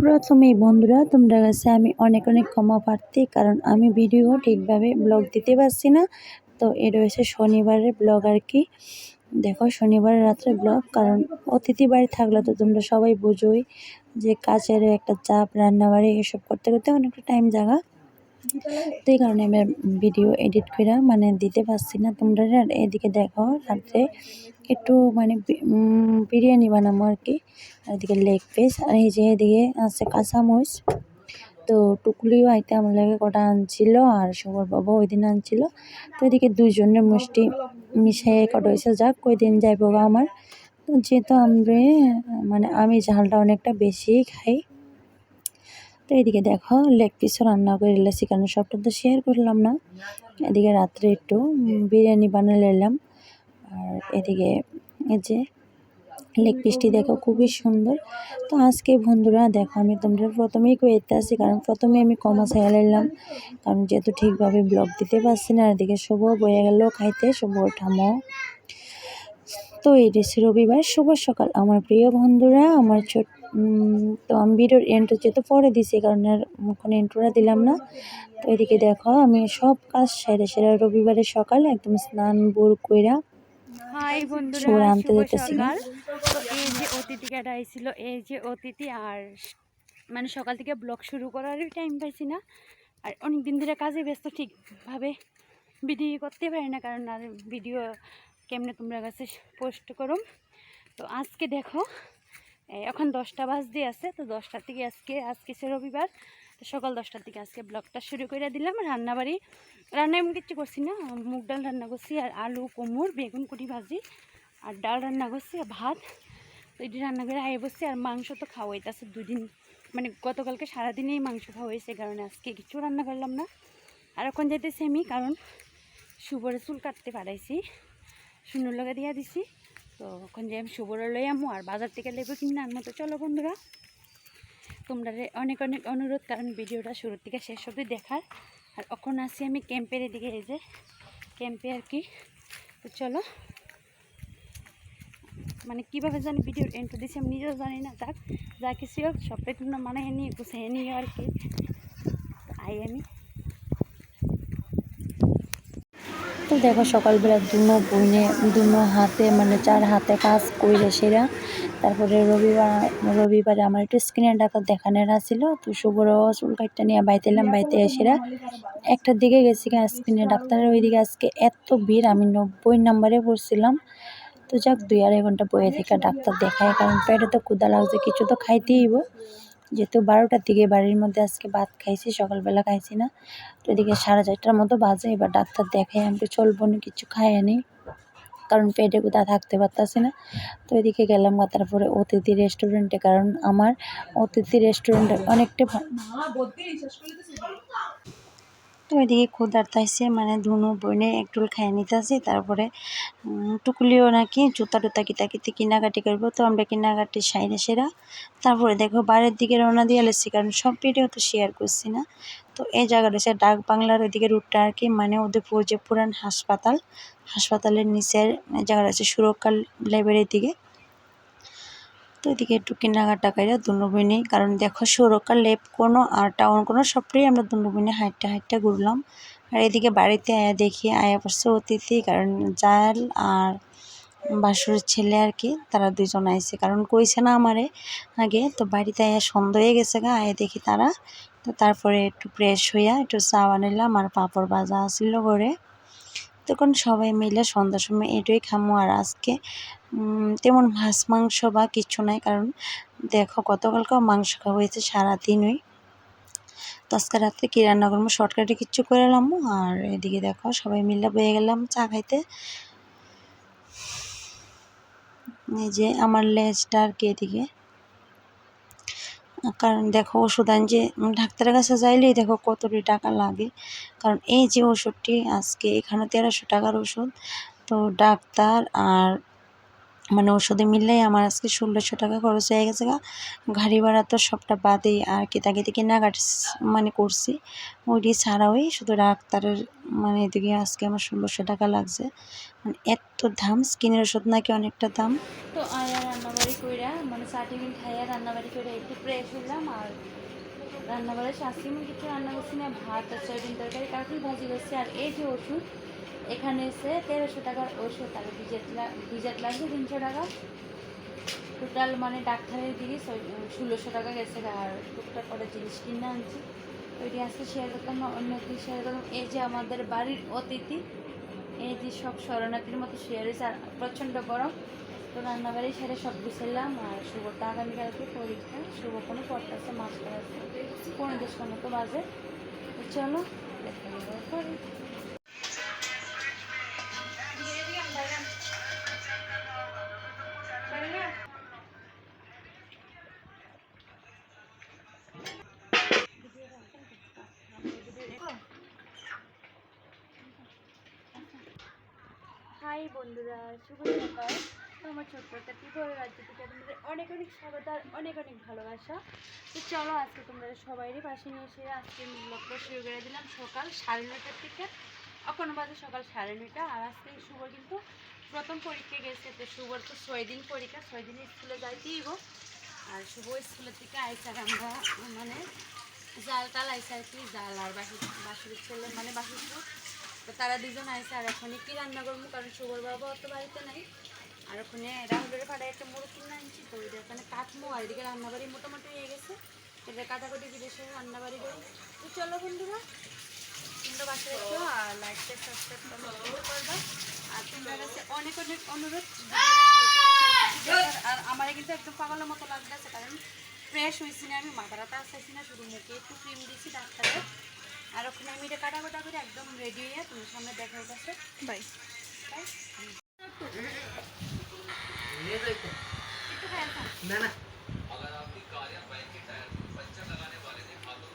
প্রথমেই বন্ধুরা, তোমরা কাছে আমি অনেক অনেক ক্ষমা প্রার্থী, কারণ আমি ভিডিও ঠিকভাবে ব্লগ দিতে পারছি না। তো এ রয়েছে শনিবারের ব্লগ আর কি। দেখো শনিবার রাত্রে ব্লগ, কারণ অতিথি বাড়ি থাকলে তো তোমরা সবাই বুঝোই যে কাজের একটা চাপ, রান্নাবাড়ি, এসব করতে করতে অনেকটা টাইম জাগা। তো এই কারণে আমি ভিডিও এডিট করে মানে দিতে পারছি না। তোমরা এদিকে দেখো, রাত্রে একটু মানে বিরিয়ানি বানাবো আর কি। আর এদিকে লেগ পিস, আর এই যে এদিকে আছে কাঁচামরিচ। তো টুকলিও আইতে আমার লাগে, কটা আনছিল আর সবার বাবা ওই দিন আনছিল। তো এদিকে দুজনের মুষ্টি মিশিয়ে কটা হয়েছে যাক কই দিন যাইব আমার। যেহেতু আমরা মানে আমি ঝালটা অনেকটা বেশিই খাই। তো এদিকে দেখো লেগ পিসও রান্না করে এলাছি কারণ সবটা তো শেয়ার করলাম না। এদিকে রাত্রে একটু বিরিয়ানি বানিয়ে নিলাম। আর এদিকে এই যে লেগ পিসটি দেখো খুবই সুন্দর। তো আজকে বন্ধুরা দেখো আমি তোমরা প্রথমেই কইতে আসি কারণ প্রথমে আমি কমা ছায়া নিলাম কারণ যেহেতু ঠিকভাবে ব্লগ দিতে পারছি না এদিকে শুভ বয়ে গেল খাইতে শুভ ঠামো তো এই রবিবার শুভ সকাল। আমার প্রিয় বন্ধুরা আমার ছোট উম, তো আমি ভিডিওর এন্ট্রো যেহেতু পরে দিছি কারণ আর কোনো এন্ট্রোটা দিলাম না। তো এদিকে দেখো আমি সব কাজ সেরে সেরে রবিবারের সকাল একদম স্নান বোর কইরা হাই বন্ধুরা আনতে সকাল। তো এই যে অতিথি কাটা আইছিল এই যে অতিথি আর মানে সকাল থেকে ব্লগ শুরু করারই টাইম পাইছি না। আর অনেক দিন ধরে কাজে ব্যস্ত ঠিকভাবে ভিডিও করতে পারি না কারণ আর ভিডিও কেমনে তোমরা কাছে পোস্ট করো তো আজকে দেখো এখন দশটা বাজতে আছে, তো দশটার থেকে আজকে আজকে সে রবিবার, তো সকাল দশটার দিকে আজকে ব্লগটা শুরু করে দিলাম। রান্নাবাড়ি, রান্না এমন কিছু করছি না, মুগ ডাল রান্না করছি, আর আলু, কোমর, বেগুন, কুটি ভাজি, আর ডাল রান্না করছি, আর ভাত। তো এটি রান্না করে আয়ে বসছি, আর মাংস তো খাওয়া হইতেছে দুদিন মানে গতকালকে সারাদিনেই মাংস খাওয়া হয়েছে কারণে আজকে কিছু রান্না করলাম না। আর এখন যাইতেছি আমি, কারণ শুভরে চুল কাটতে পারাইছি সুন্দর লগা দিয়া দিছি। তো এখন যে আমি শুভরে লই আমু আর বাজার থেকে লেবু কিনে আনব, তো চলো বন্ধুরা। তোমরা অনেক অনেক অনুরোধ, কারণ ভিডিওটা শুরুর থেকে শেষ অবধি দেখার। আর এখন আছি আমি ক্যাম্পের এদিকে, এই যে ক্যাম্পে আর কি। তো চলো। মানে কীভাবে জানি ভিডিওর এন্ট্রো দিছি আমি নিজেও জানি না তাক যা কিছু হোক, সবটাই তোমরা মানে নিয়ে গুছিয়ে নিয়ে আর কি। আই আমি। তো দেখো সকালবেলা দুনো বইনে দুনো হাতে মানে চার হাতে কাজ কইরে সেরা। তারপরে রবিবার, রবিবারে আমার একটু স্কিনের ডাক্তার দেখানোর আছিল, তো শুভর চুল কাটটা নিয়ে বাইতে এলাম বাইতে এসেরা একটার দিকে গেছি স্কিনের ডাক্তারের ওইদিকে আজকে এত ভিড়, আমি নব্বই নাম্বারে পড়ছিলাম। তো যাক, দুই আড়াই ঘণ্টা বয়ে থেকে ডাক্তার দেখায়, কারণ পেটে তো ক্ষুদা লাগছে, কিছু তো খাইতেই যেহেতু বারোটার দিকে বাড়ির মধ্যে আজকে ভাত খাইছি, সকালবেলা খাইছি না। তো এদিকে সাড়ে চারটার মতো বাজে, এবার ডাক্তার দেখাই আমি চলবো না, কিছু খাই আনি কারণ পেটে কোথাও থাকতে পারতাছি না। তো এদিকে গেলাম তারপরে অতিথি রেস্টুরেন্টে, কারণ আমার অতিথি রেস্টুরেন্টে অনেকটা তো এদিকে ক্ষুদার্ত আইসে মানে ধুনু বইনে একটুল খাইয়ে নিতেছি তারপরে টুকুলিও নাকি জুতা টুতা কিতা কিতে কিনাকাটি করব, তো আমরা কিনাকাটি সাইডে সেরা। তারপরে দেখো বাইরের দিকে রওনা দিয়ে এলেছি, কারণ সব ভিডিও তো শেয়ার করছি না। তো এই জায়গাটা হচ্ছে ডাক বাংলার ওইদিকে রুটটা আর কি মানে উদয়পুর যে পুরান হাসপাতাল, হাসপাতালের নিচের জায়গাটা হচ্ছে সুরক্ষা লাইব্রেরির দিকে। তো এদিকে একটু কেনাকাটা করে দুনুবিনি কারণ দেখো সুরক্ষা লেপ কোনো আর টাউন কোনো সবটাই আমরা দুনুবিনি হাইটটা হাইটটা ঘুরলাম। আর এদিকে বাড়িতে আয়া দেখি, আয়া পড়ছে অতিথি, কারণ জাল আর বাসুরের ছেলে আর কি, তারা দুজন আইছে। কারণ কইছে না আমারে আগে, তো বাড়িতে আয়া সন্ধ্যা হয়ে গেছে গা, আয়া দেখি তারা। তো তারপরে একটু ফ্রেশ হইয়া একটু চা বানাইলাম আর পাঁপড় ভাজা আসছিল ঘরে। তখন সবাই মিলে সন্ধ্যার সময় এটাই খামো। আর আজকে তেমন মাছ মাংস বা কিছু নাই, কারণ দেখো গতকালকেও মাংস খাওয়া হয়েছে সারাদিনই। তো আজকে রাত্রে কী রান্না করব? শর্টকাটে কিচ্ছু করে এলাম। আর এদিকে দেখো সবাই মিলে বয়ে গেলাম চা খাইতে। এই যে আমার লেজটা আর কি এদিকে। কারণ দেখো ওষুধ আনছে ডাক্তারের কাছে যাইলেই দেখো কতটি টাকা লাগে। কারণ এই যে ওষুধটি, আজকে এখানে তেরোশো টাকার ওষুধ। তো ডাক্তার আর মানে ওষুধে মিললেই আমার আজকে ষোলোশো টাকা খরচ হয়ে গেছে গা। গাড়ি ভাড়া তো সবটা বাদেই আর কেতাকেতি কেনাকাটি মানে করছি। ওইটি ছাড়াওই শুধু ডাক্তারের মানে এদিকে আজকে আমার ষোলোশো টাকা লাগছে। মানে এত দাম, স্কিনের ওষুধ নাকি অনেকটা দাম। তো আয়া রান্নাবাড়ি কইরা মানে চাটিবিন খাইয়া রান্নাবাড়ি করে একটু ফ্রেশ হইলাম আর রান্নাবাড়ি শাস্তি কিছু রান্না করছি না, ভাত আর সয়াবিন তরকারি কাকুই ভাজি করছি আর এই যে ওষুধ এখানে এসে তেরোশো টাকার ওষুধ আর বিজেট লাগছে তিনশো টাকা। টোটাল মানে ডাক্তারের দিকে ষোলোশো টাকা গেছে আর টুকটাক করে জিনিস কিনে আনছি। ওইটি আজকে শেয়ার করতাম না অন্য কি শেয়ার করতাম এই যে আমাদের বাড়ির অতিথি, এই যে সব শরণার্থীর মতো শেয়ার হয়েছে, আর প্রচণ্ড গরম। তো রান্নাবাড়ি সেরে সব গুছাইলাম আর শুভটা আগামীকালকে পরীক্ষা, শুভ কোনো পড়তেছে মাছ পড়াচ্ছে পনেরো দশটার মতো বাজে। তো চলো, দেখা যাবে হাই বন্ধুরা, শুভ সকাল। আমার ছোট্ট একটা রাজ্য থেকে তোমাদের অনেক অনেক স্বাগত আর অনেক অনেক ভালোবাসা। তো চলো আজকে তোমাদের সবাইয়েরই পাশে নিয়ে এসে আজকে ব্লগটা শুরু করে দিলাম। সকাল সাড়ে নটার থেকে এখন বাজে সকাল সাড়ে নটা আর আজকে শুভ কিন্তু প্রথম পরীক্ষা গেছে। তো শুভর তো ছয় দিন পরীক্ষা, ছয় দিন স্কুলে যাইতেই গো। আর শুভ স্কুলের থেকে আইসে আর আমরা মানে জাল টাল আইসে আর কি জাল আর বাসি বাসুরের ছেলে মানে বাসুর তো তারা দুজন আইসে, আর ওখানে কি রান্না করব? কারণ শুভর বাবা অত বাড়িতে নাই। আর ওখানে রাহুলের পাড়ায় একটা মুরগ কিনে আনছি, তো ওইটা ওখানে কাটমো আর এদিকে রান্নাবাড়ি মোটামুটি হয়ে গেছে। এটা কাটাকুটি বিদেশে রান্নাবাড়ি করি তো চলো বন্ধুরা, তোমরা বাসায় এসো আর লাইকটা সাবস্ক্রাইব করবা। আর তোমরা অনেক অনেক অনুরোধ। আমার কিন্তু একদম পাগলের মতো লাগতেছে, কারণ ফ্রেশ হয়েছি না আমি মাথা রাতা আসতেছি না, শুধু মুখে একটু ক্রিম দিয়েছি ডাক্তারের। আর ওখানে আমি এটা কাটা করে একদম রেডি হয়ে তোমার সামনে দেখা হয়ে গেছে বাই। বাই আচ্ছা। না না। पंचर लगाने वाले ने हाथों